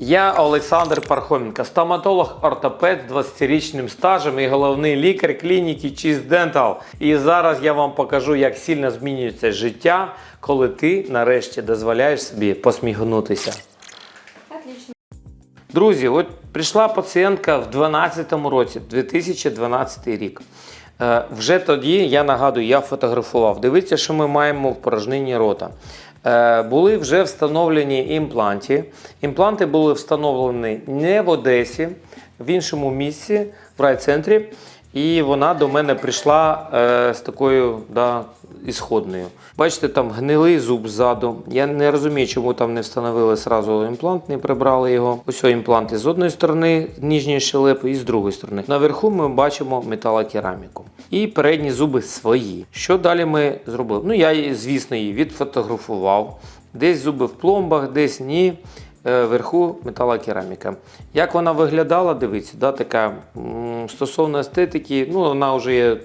Я Олександр Пархоменко, стоматолог-ортопед з 20-річним стажем і головний лікар клініки Cheese Dental. І зараз я вам покажу, як сильно змінюється життя, коли ти нарешті дозволяєш собі посміхнутися. Отлично. Друзі, от прийшла пацієнтка в 2012 році, 2012 рік. Е, вже тоді, я нагадую, я фотографував. Дивіться, що ми маємо в порожнині рота. Е, були вже встановлені імпланти. Імпланти були встановлені не в Одесі, в іншому місці, в райцентрі. І вона до мене прийшла е, з такою да, ісходною. Бачите, там гнилий зуб ззаду. Я не розумію, чому там не встановили сразу імплант, не прибрали його. Ось імпланти з одної сторони, нижньої щелепи, і з другої сторони. Наверху ми бачимо металокераміку. І передні зуби свої. Що далі ми зробили? Ну, я, звісно, її відфотографував. Десь зуби в пломбах, десь ні. Е, Вверху металокераміка. Як вона виглядала, дивіться, да, така стосовно естетики, ну вона вже є,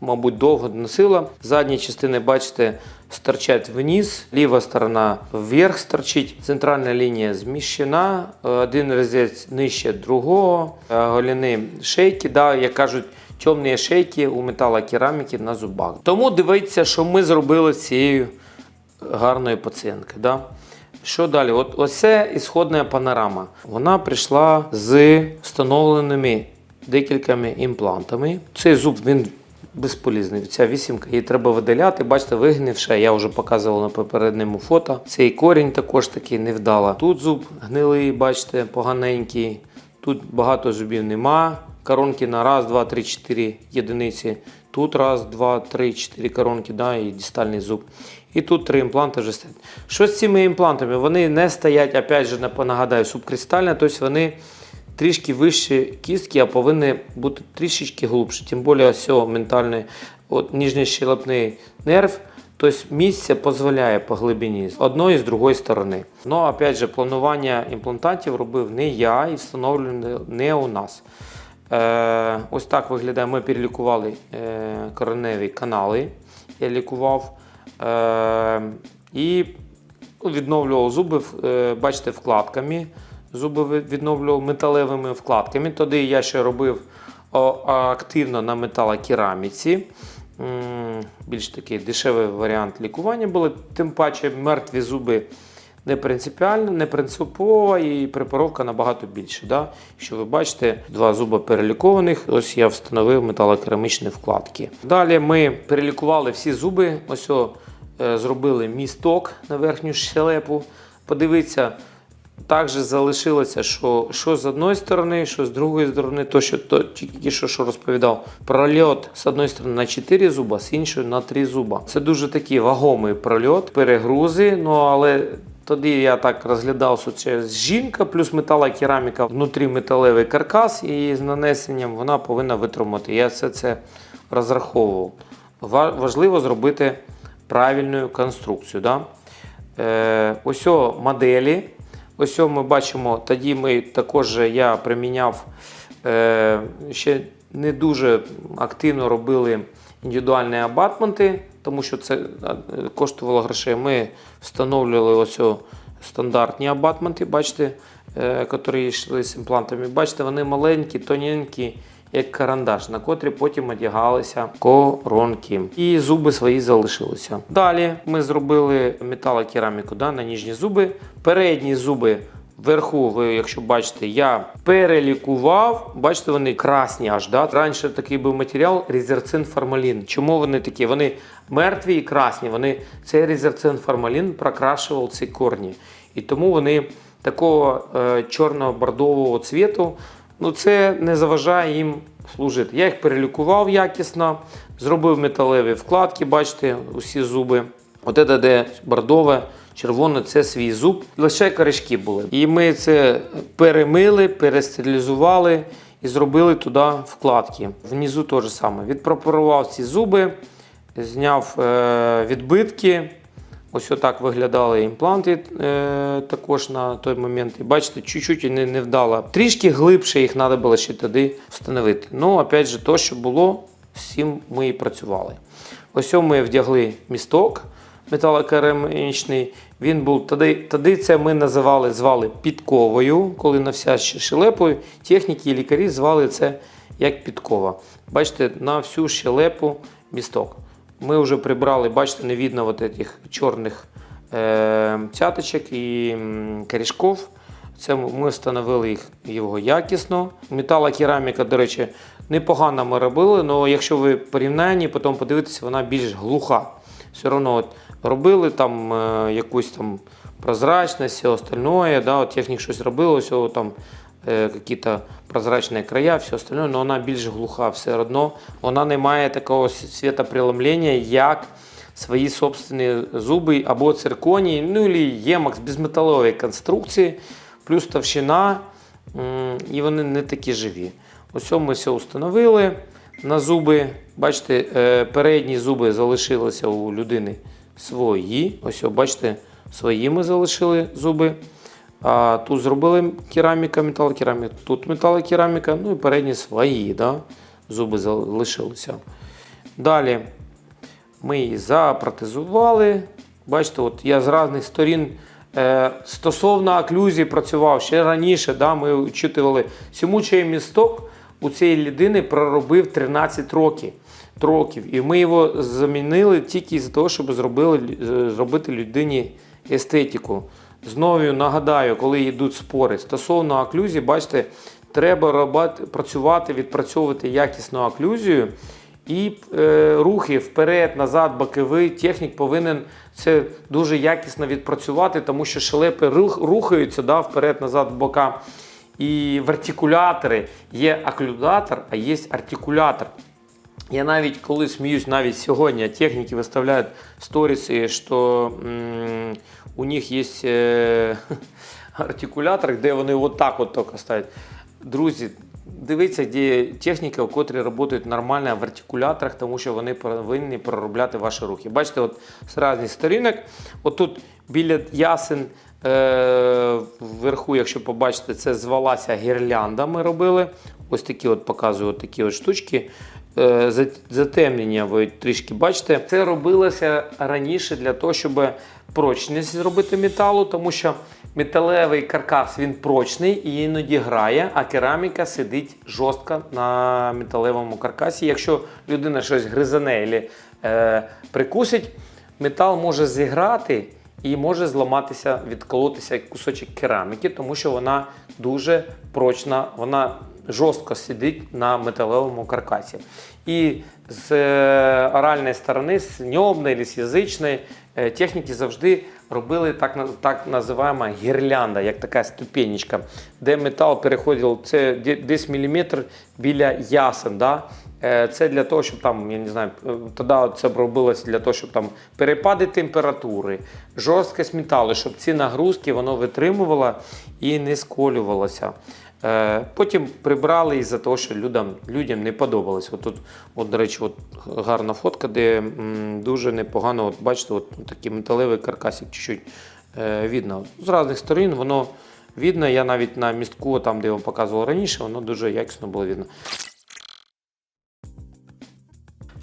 мабуть, довго носила. Задні частини, бачите, стирчать вниз, ліва сторона вверх стирчить, центральна лінія зміщена, е, один резець нижче другого, е, голіни шейки, да, як кажуть. Темні шейки у металокераміки на зубах. Тому дивіться, що ми зробили з цією гарною пацієнткою. Да? Що далі? От ось це ісходна панорама. Вона прийшла з встановленими декількома імплантами. Цей зуб він безполізний. Ця вісімка її треба видаляти. Бачите, вигнивша. Я вже показував на попередньому фото. Цей корінь також такий невдала. Тут зуб гнилий, бачите, поганенький. Тут багато зубів нема. Коронки на раз, два, три, чотири єдиниці. Тут раз, два, три, чотири коронки, да, і дистальний зуб. І тут три імпланти вже стоять. Що з цими імплантами? Вони не стоять, опять же, нагадаю, субкристально, тобто вони трішки вище кістки, а повинні бути трішечки глибше. Тим більше ось ментальний, от нижній щелепний нерв, тобто місце дозволяє по глибині з одної і з другої сторони. Ну, опять же, планування імплантатів робив не я і встановлено не у нас. Е, ось так виглядає. Ми перелікували е, кореневі канали. Я лікував. Е, і відновлював зуби, е, бачите, вкладками. Зуби відновлював металевими вкладками. Тоді я ще робив активно на металокераміці. Більш такий дешевий варіант лікування були. Тим паче мертві зуби не принципіально, не принципово і препаровка набагато більше. Да? Що ви бачите, два зуби перелікованих. Ось я встановив металокерамічні вкладки. Далі ми перелікували всі зуби. Ось о, е, зробили місток на верхню щелепу. Подивіться, також залишилося, що, що з одної сторони, що з другої сторони, то, що то, тільки що, що розповідав. Прольот з одної сторони на 4 зуба, з іншої на 3 зуба. Це дуже такий вагомий прольот, перегрузи. Ну але тоді я так розглядав, що це жінка плюс металокераміка, внутрі металевий каркас, і з нанесенням вона повинна витримати. Я все це розраховував. Важливо зробити правильну конструкцію. Да? Е, ось моделі. Ось ми бачимо, тоді ми також я приміняв е, ще не дуже активно робили індивідуальні абатменти, тому що це е, коштувало грошей. Ми встановлювали ось стандартні абатменти, бачите, е, які йшли з імплантами. Бачите, вони маленькі, тоненькі, як карандаш, на котрі потім одягалися коронки. І зуби свої залишилися. Далі ми зробили металокераміку да, на ніжні зуби. Передні зуби вверху, ви, якщо бачите, я перелікував. Бачите, вони красні аж. Да? Раніше такий був матеріал резерцин формалін. Чому вони такі? Вони мертві і красні. Вони, цей резерцин формалін прокрашував ці корні. І тому вони такого е, чорно-бордового цвіту. Ну, це не заважає їм служити. Я їх перелікував якісно, зробив металеві вкладки, бачите, усі зуби. От це де бордове, червоне це свій зуб. Лише корешки були. І ми це перемили, перестерилізували і зробили туди вкладки. Внизу те ж саме. Відпропорував ці зуби, зняв е, відбитки. Ось отак виглядали імпланти е, також на той момент. І бачите, чуть-чуть не, не вдало. Трішки глибше їх треба було ще тоді встановити. Ну, опять же, то, що було, цим ми і працювали. Ось ми вдягли місток, металокерамічний. Він був тоді, це ми називали звали підковою, коли на вся ще щелепу техніки і лікарі звали це як підкова. Бачите, на всю щелепу місток. Ми вже прибрали, бачите, не видно от цих чорних е, цяточок і корішков. Це ми встановили їх його якісно. Металокераміка, до речі, непогано ми робили, але якщо ви порівнянні, потім подивитеся, вона більш глуха. Все одно от робили там е, якусь там прозрачність, все остальное, да, от технік щось робили, все там какие-то прозрачні края, все остальное, але вона більш глуха все одно. Вона не має такого світопреломлення, як свої собственні зуби або цирконії, ну і ємакс безметалової конструкції, плюс товщина, і вони не такі живі. Ось ми все встановили на зуби. Бачите, е, передні зуби залишилися у людини свої. Ось, бачите, свої ми залишили зуби. А тут зробили кераміка, металокераміка, тут металокераміка, ну і передні свої, да? зуби залишилися. Далі ми її запротезували. Бачите, от я з різних сторін е, стосовно оклюзії працював ще раніше. Да, ми учитували сімучий місток у цієї людини проробив 13 років. років. І ми його замінили тільки з того, щоб зробили, е, зробити людині естетику. Знову нагадаю, коли йдуть спори стосовно оклюзії, бачите, треба працювати, відпрацьовувати якісну оклюзію. І е, рухи вперед, назад, боковий технік повинен це дуже якісно відпрацювати, тому що шелепи рух, рухаються да, вперед, назад, в бока. І в артикулятори є оклюдатор, а є артикулятор. Я навіть коли сміюсь, навіть сьогодні техніки виставляють сторіси, що м, у них є е, артикулятор, де вони отак от тільки ставлять. Друзі, дивіться, де техніка, у котрі працюють нормально в артикуляторах, тому що вони повинні проробляти ваші рухи. Бачите, от з різних сторінок, отут біля ясен. Е, вверху, якщо побачите, це звалася гірлянда. Ми робили. Ось такі от показую от такі от штучки. Е, Затемнення ви трішки бачите. Це робилося раніше для того, щоб прочність зробити металу, тому що металевий каркас він прочний і іноді грає, а кераміка сидить жорстко на металевому каркасі. Якщо людина щось гризане або е, прикусить, метал може зіграти і може зламатися, відколотися кусочок кераміки, тому що вона дуже прочна, вона жорстко сидить на металевому каркасі. І з е, оральної сторони, з ньобної, з язичної е, техніки завжди робили так, так називаємо гірлянда, як така ступенечка, де метал переходив це десь міліметр біля ясен. Да? Е, Це для того, щоб там, я не знаю, е, тоді це робилося для того, щоб там перепади температури, жорсткість металу, щоб ці нагрузки воно витримувало і не сколювалося. Е, Потім прибрали із-за того, що людям, людям не подобалось. От тут, от, до речі, от гарна фотка, де дуже непогано, от, бачите, от такий металевий каркасик чуть-чуть видно. З різних сторін воно видно. Я навіть на містку, там, де я вам показував раніше, воно дуже якісно було видно.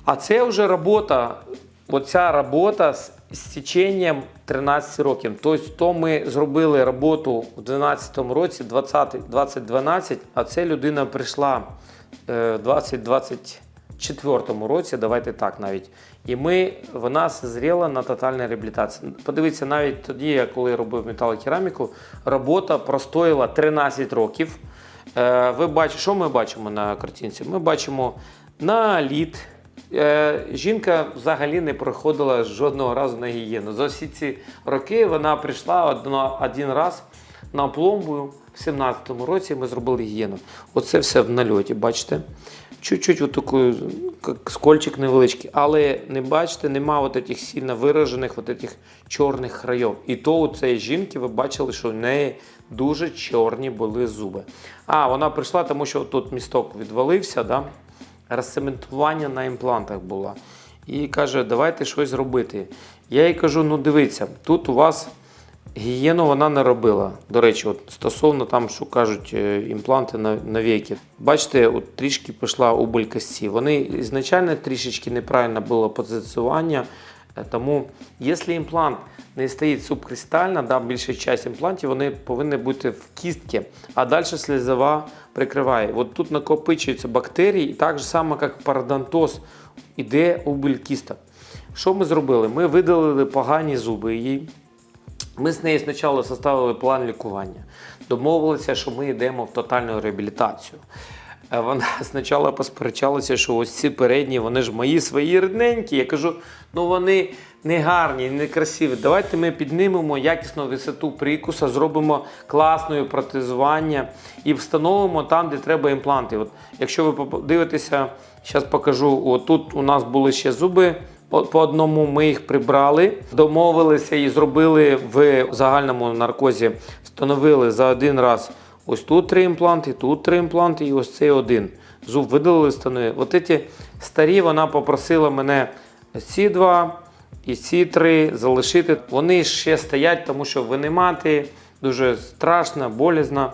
А це вже робота, оця робота з теченням 13 років. Тобто, то ми зробили роботу в 12 році, 20, 2012, а ця людина прийшла е, в 2024 році, давайте так навіть. І ми, вона зріла на тотальній реабілітації. Подивіться, навіть тоді, я коли робив металокераміку, робота простоїла 13 років. Е, Ви бачите, що ми бачимо на картинці? Ми бачимо наліт. Е, Жінка взагалі не проходила жодного разу на гігієну. За всі ці роки вона прийшла один раз на пломбу. В 17-му році ми зробили гігієну. Оце все в нальоті, бачите? Чуть-чуть отаку, скольчик невеличкий. Але не бачите, нема от цих сильно виражених от цих чорних країв. І то у цієї жінки ви бачили, що в неї дуже чорні були зуби. А, вона прийшла, тому що тут місток відвалився, да? Розцементування на імплантах було. І каже, давайте щось робити. Я їй кажу: ну дивіться, тут у вас гігієну вона не робила. До речі, от стосовно там, що кажуть, е, імпланти на, віки. Бачите, от трішки пішла убыль кості. Вони ізначально трішечки неправильно було позиціювання Тому, якщо імплант не стоїть субкристально, да, більша частина імплантів вони повинні бути в кістці, а далі слізова прикриває. От тут накопичуються бактерії, і так само, як парадонтоз, іде убиль кісток. Що ми зробили? Ми видалили погані зуби їй. Ми з нею спочатку составили план лікування. Домовилися, що ми йдемо в тотальну реабілітацію. Вона спочатку посперечалася, що ось ці передні, вони ж мої свої рідненькі. Я кажу, ну вони не гарні, не красиві. Давайте ми піднімемо якісну висоту прикуса, зробимо класне протезування і встановимо там, де треба імпланти. От, якщо ви подивитеся, зараз покажу, от тут у нас були ще зуби. По одному ми їх прибрали, домовилися і зробили в загальному наркозі. Встановили за один раз ось тут три імпланти, тут три імпланти і ось цей один. Зуб видалили, встановили. От ці старі вона попросила мене ці два і ці три залишити. Вони ще стоять, тому що винимати дуже страшно, болізно.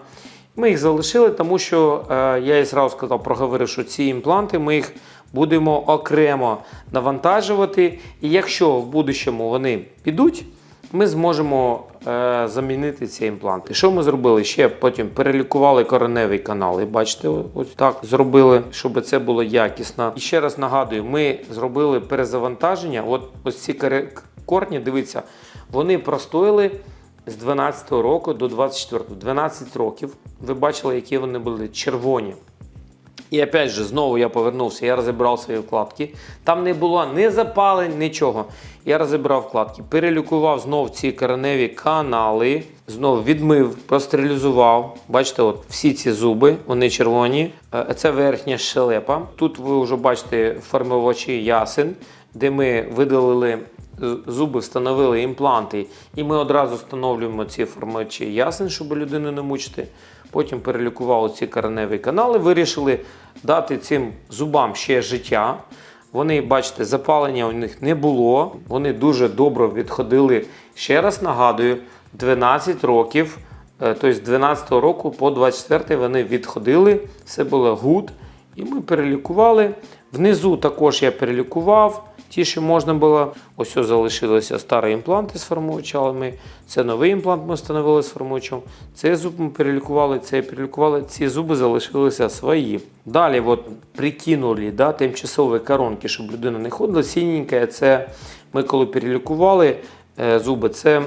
Ми їх залишили, тому що е, я їй зразу сказав, проговорив, що ці імпланти ми їх будемо окремо навантажувати. І якщо в будущому вони підуть, ми зможемо е, замінити ці імпланти. Що ми зробили? Ще потім перелікували кореневий канал. І бачите, ось так зробили, щоб це було якісно. І ще раз нагадую, ми зробили перезавантаження. От ось ці корні, дивіться, вони простоїли з 12 року до 24 12 років. Ви бачили, які вони були червоні. І опять же, знову я повернувся, я розібрав свої вкладки. Там не було ні запалень, нічого. Я розібрав вкладки, перелікував знов ці кореневі канали, знов відмив, простерилізував. Бачите, от всі ці зуби, вони червоні. Е, Це верхня щелепа. Тут ви вже бачите формувачі ясен, де ми видалили зуби, встановили імпланти, і ми одразу встановлюємо ці формувачі ясен, щоб людину не мучити. Потім перелікували ці кореневі канали, вирішили дати цим зубам ще життя. Вони, бачите, запалення у них не було. Вони дуже добре відходили. Ще раз нагадую, 12 років, е, тобто з 12 року по 24 вони відходили, все було гуд. І ми перелікували. Внизу також я перелікував. Ті, що можна було, ось залишилися старі імпланти з формувачами. Це новий імплант ми встановили з формувачем. Цей зуб ми перелікували, цей перелікували. Ці зуби залишилися свої. Далі от прикинули да, тимчасові коронки, щоб людина не ходила. Сіненьке, це ми коли перелікували е, зуби, це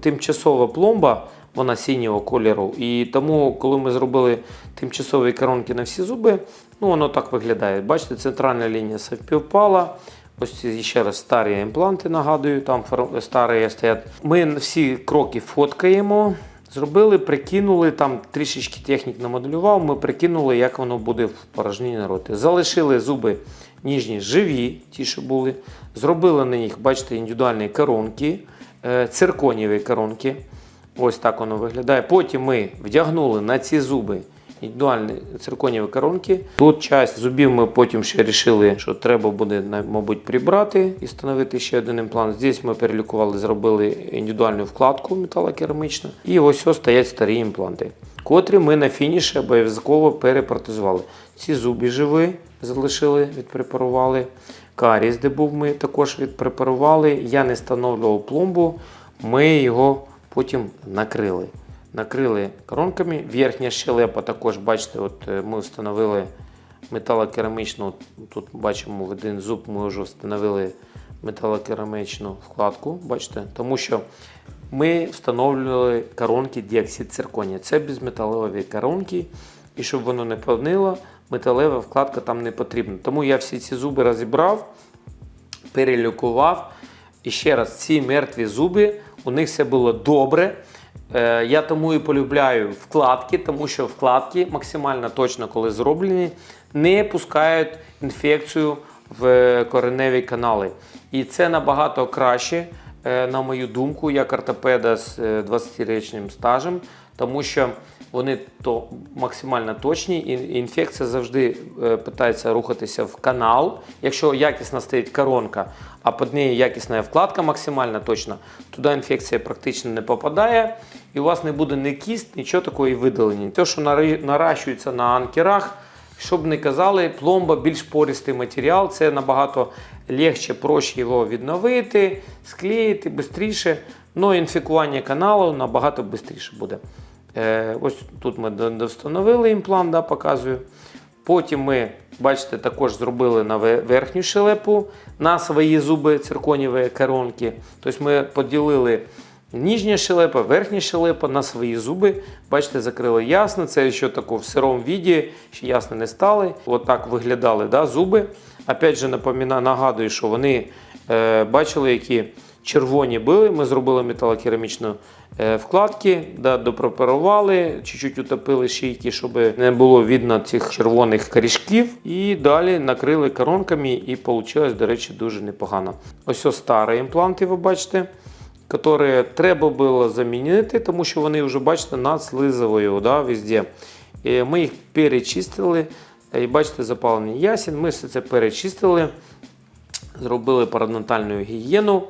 тимчасова пломба вона синього кольору. І тому, коли ми зробили тимчасові коронки на всі зуби, ну воно так виглядає. Бачите, центральна лінія співпала. Ось ще раз старі імпланти, нагадую, там старі стоять. Ми всі кроки фоткаємо. Зробили, прикинули, там трішечки технік намоделював, ми прикинули, як воно буде в порожній роті. Залишили зуби ніжні живі, ті, що були. Зробили на них, бачите, індивідуальні коронки, е, цирконієві коронки. Ось так воно виглядає. Потім ми вдягнули на ці зуби індивідуальні цирконієві коронки. Тут часть зубів ми потім ще вирішили, що треба буде, мабуть, прибрати і встановити ще один імплант. Здесь ми перелікували, зробили індивідуальну вкладку металокерамічну. І ось ось стоять старі імпланти, котрі ми на фініші обов'язково перепротезували. Ці зуби живі залишили, відпрепарували. Каріс, де був, ми також відпрепарували. Я не встановлював пломбу, ми його потім накрили. Накрили коронками. Верхня щелепа також, бачите, от е, ми встановили металокерамічну. Тут бачимо в один зуб, ми вже встановили металокерамічну вкладку. Бачите, тому що ми встановлювали коронки діоксид цирконія. Це безметалеві коронки, і щоб воно не павнило, металева вкладка там не потрібна. Тому я всі ці зуби розібрав, перелікував. І ще раз, ці мертві зуби, у них все було добре. Е, Я тому і полюбляю вкладки, тому що вкладки максимально точно, коли зроблені, не пускають інфекцію в кореневі канали. І це набагато краще, е, на мою думку, як ортопеда з е, 20-річним стажем, тому що вони то максимально точні, і інфекція завжди е, питається рухатися в канал. Якщо якісно стоїть коронка, а під нею якісна вкладка максимально точна, туди інфекція практично не попадає, і у вас не буде ні кіст, нічого такого і видалення. Те, що наращується на анкерах, Щоб не казали, пломба більш пористий матеріал, це набагато легше, проще його відновити, склеїти швидше. Ну, інфікування каналу набагато швидше буде. Е, ось тут ми до- встановили імплант, да, показую. Потім ми, бачите, також зробили на верхню щелепу на свої зуби цирконіві коронки. Тобто ми поділили нижня щелепа, верхня щелепа на свої зуби. Бачите, закрили ясно. Це ще тако в сирому віді, ще ясно не стали. Отак виглядали да, зуби. Опять же, нагадую, що вони е, бачили, які червоні були. Ми зробили металокерамічну е, вкладки, да, допропарували, чуть-чуть утопили шийки, щоб не було видно цих червоних корішків. І далі накрили коронками, і вийшло, до речі, дуже непогано. Ось ось старі імпланти, ви бачите, які треба було замінити, тому що вони вже, бачите, над слизовою да, везде. І ми їх перечистили. І бачите, запалений ясен. Ми все це перечистили зробили парадонтальну гігієну.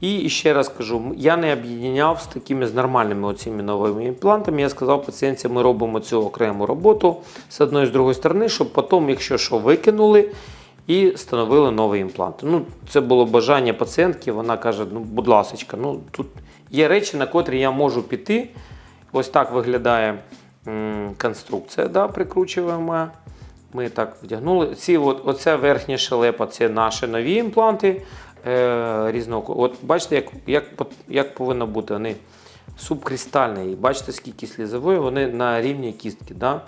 І ще раз кажу, я не об'єднав з такими з нормальними оціми новими імплантами. Я сказав пацієнтці, ми робимо цю окрему роботу з одної з другої сторони, щоб потім, якщо що, викинули і встановили новий імплант. Ну, це було бажання пацієнтки. Вона каже: ну, будь ласка, ну тут є речі, на котрі я можу піти. Ось так виглядає конструкція, да, прикручуємо. Ми так вдягнули. Ці от, оця верхня шелепа це наші нові імпланти е, різного. От бачите, як, як, як повинно бути. Вони субкристальні. Бачите, скільки слізової, вони на рівні кістки. Да?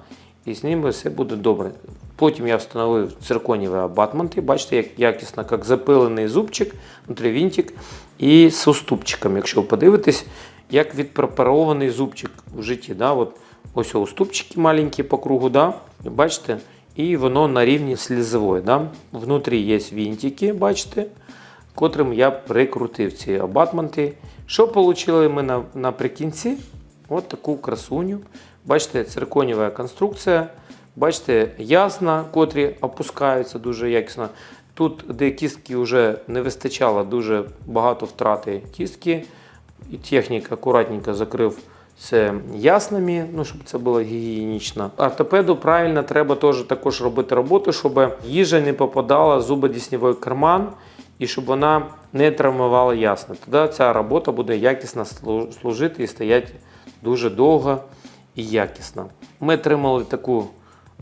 І з ними все буде добре. Потім я встановив цирконіві абатменти. Бачите, як якісно, як запилений зубчик, внутрівінтик і з уступчиком. Якщо ви подивитесь, як відпрепарований зубчик в житті. Да? От, ось уступчики маленькі по кругу. Да? Бачите? І воно на рівні слізової. Да? Внутрі є вінтики, бачите, котрим я прикрутив ці абатменти. Що отримали ми наприкінці? От таку красуню. Бачите, цирконєва конструкція. Бачите, ясна, котрі опускаються дуже якісно. Тут, де кістки вже не вистачало, дуже багато втрати кістки. І технік акуратненько закрив це ясними, ну, щоб це було гігієнічно. Ортопеду правильно треба теж також робити роботу, щоб їжа не попадала в зубодіснєвий карман і щоб вона не травмувала ясно. Тоді ця робота буде якісно служити і стояти дуже довго і якісно. Ми отримали таку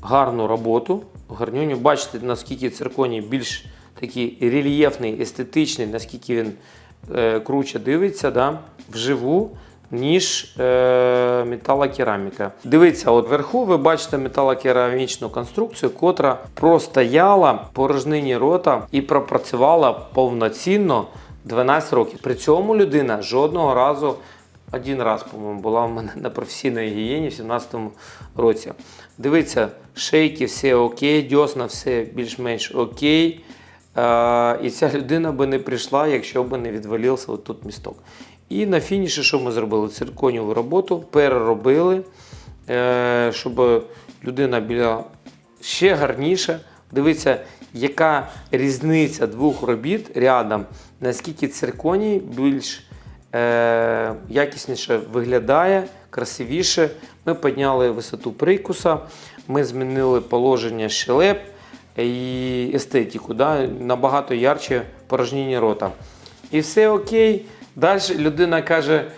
гарну роботу. Гарнюню. Бачите, наскільки цирконій більш такий рельєфний, естетичний, наскільки він е, круче дивиться да, вживу, ніж е, металокераміка. Дивіться, от вверху ви бачите металокерамічну конструкцію, котра простояла порожнині рота і пропрацювала повноцінно 12 років. При цьому людина жодного разу один раз, по-моєму, була в мене на професійній гігієні в 17-му році. Дивіться, шейки все окей, дьосна все більш-менш окей. Е, і ця людина би не прийшла, якщо б не відвалився отут місток. І на фініші, що ми зробили? Цирконіву роботу переробили, е, щоб людина була ще гарніша. Дивіться, яка різниця двох робіт рядом, наскільки цирконій більш е, якісніше виглядає, красивіше. Ми підняли висоту прикуса, ми змінили положення щелеп і естетику, да? набагато ярче порожніння рота. І все окей. Далі людина каже,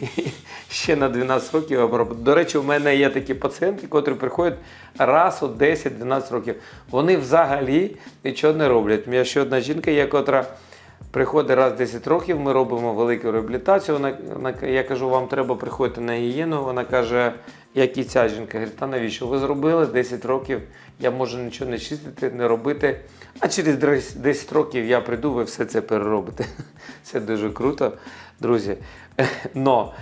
ще на 12 років. До речі, у мене є такі пацієнти, котрі приходять раз у 10-12 років. Вони взагалі нічого не роблять. У мене ще одна жінка є, котра приходить раз в 10 років, ми робимо велику реабілітацію. Вона, вона, я кажу, вам треба приходити на гігієну. Вона каже, як і ця жінка, говорить, та навіщо ви зробили 10 років, я можу нічого не чистити, не робити. А через 10 років я прийду, ви все це переробите. Це дуже круто, друзі. Но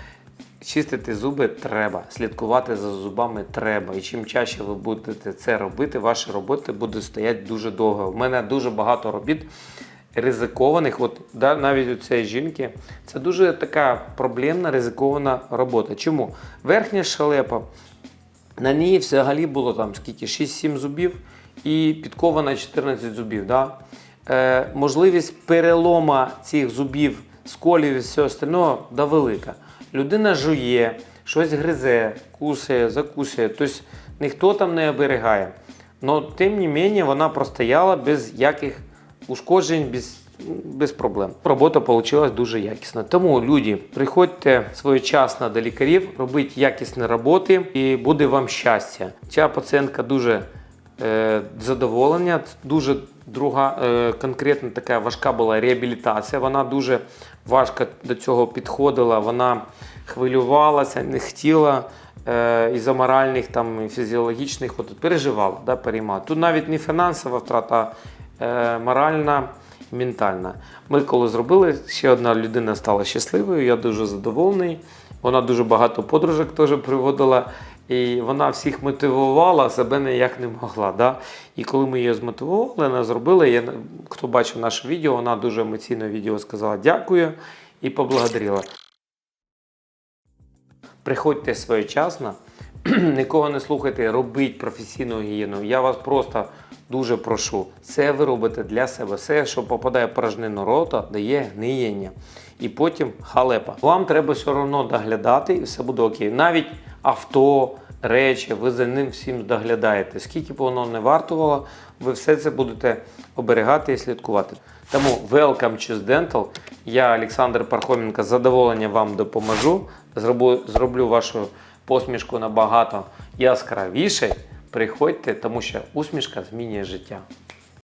чистити зуби треба, слідкувати за зубами треба. І чим чаще ви будете це робити, ваші роботи будуть стояти дуже довго. У мене дуже багато робіт ризикованих. От да, навіть у цієї жінки це дуже така проблемна ризикована робота. Чому? Верхня шалепа, на ній взагалі було там скільки 6-7 зубів і підкована 14 зубів. Да? Е, можливість перелома цих зубів, сколів і всього остального да велика. Людина жує, щось гризе, кусає, закусує. Тобто ніхто там не оберігає. але тим не менше вона простояла без яких ушкоджень, без, без проблем. Робота вийшла дуже якісна. Тому люди, приходьте своєчасно до лікарів, робіть якісні роботи і буде вам щастя. Ця пацієнтка дуже задоволення. Дуже друга е, конкретно така важка була реабілітація. Вона дуже важко до цього підходила. Вона хвилювалася, не хотіла е, із-за моральних там і фізіологічних переживала, да, переймала. Тут навіть не фінансова втрата, а е, моральна. Ментальна. Ми коли зробили, ще одна людина стала щасливою, я дуже задоволений. Вона дуже багато подружок теж приводила. І вона всіх мотивувала, себе ніяк не могла. Да? І коли ми її змотивували, вона зробила. Я, хто бачив наше відео, вона дуже емоційно відео сказала дякую і поблагодарила. Приходьте своєчасно, нікого не слухайте, робіть професійну гігієну. Я вас просто дуже прошу. Це ви робите для себе. Все, що попадає в порожнину рота, дає гниєння. І потім халепа. Вам треба все одно доглядати і все буде окей. Навіть авто, речі, ви за ним всім доглядаєте. Скільки б воно не вартувало, ви все це будете оберігати і слідкувати. Тому welcome Choose Dental. Я, Олександр Пархоменко, з задоволенням вам допоможу. Зроблю, зроблю вашу посмішку набагато яскравіше. Приходьте, тому що усмішка змінює життя.